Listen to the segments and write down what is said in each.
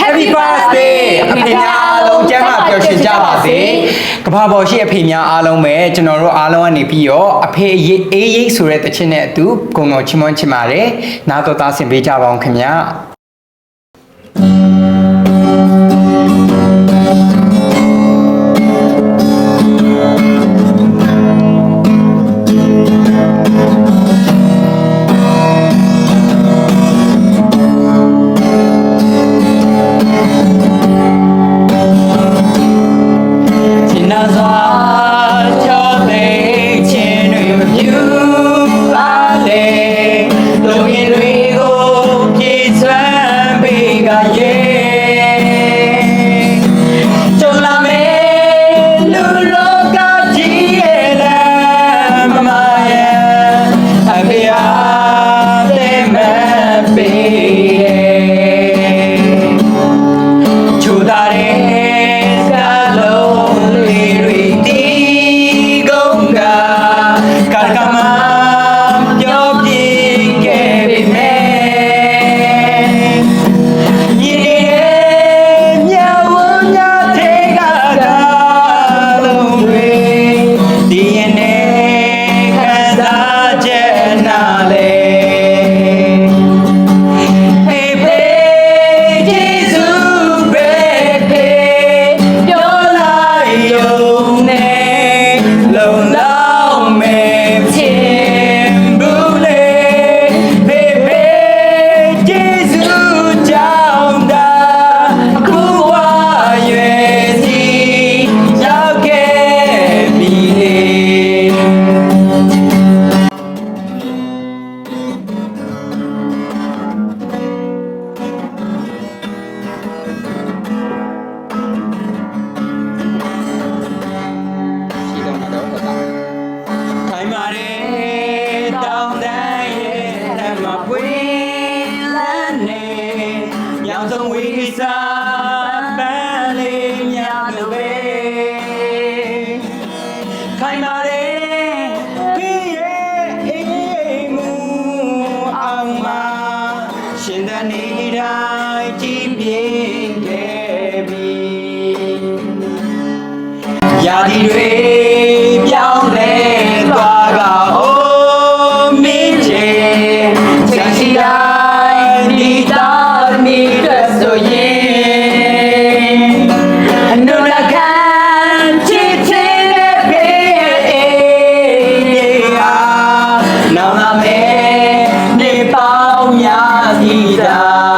Happy birthday အဖေများအားလုံးကျမ်းမာပျော်ရွှင်ကြပါစေကမ္ဘာပေါ်ရှိအဖေများအားလုံးပဲကျွန်တော်တို့အားလုံးကနေပြီးတော့အဖေအေးအေးရိတ်ဆိုတဲ့တခြင်းနဲ့အတူဂုဏ်တော်ချီးမွမ်းချင်ပါတယ်နားတော်သားဆင်ပေးကြပါအောင်ခင်ဗျာ ခိုင်မာတဲ့တောင်းတန်းရဲ့ဓမ္မပွေလန်းနေညောင်ဆုံးဝိစာပန်းလေးများလို့ပဲခိုင်မာတဲ့ခေရဲ့အေးမှုအောင် Nida.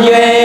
Yeah.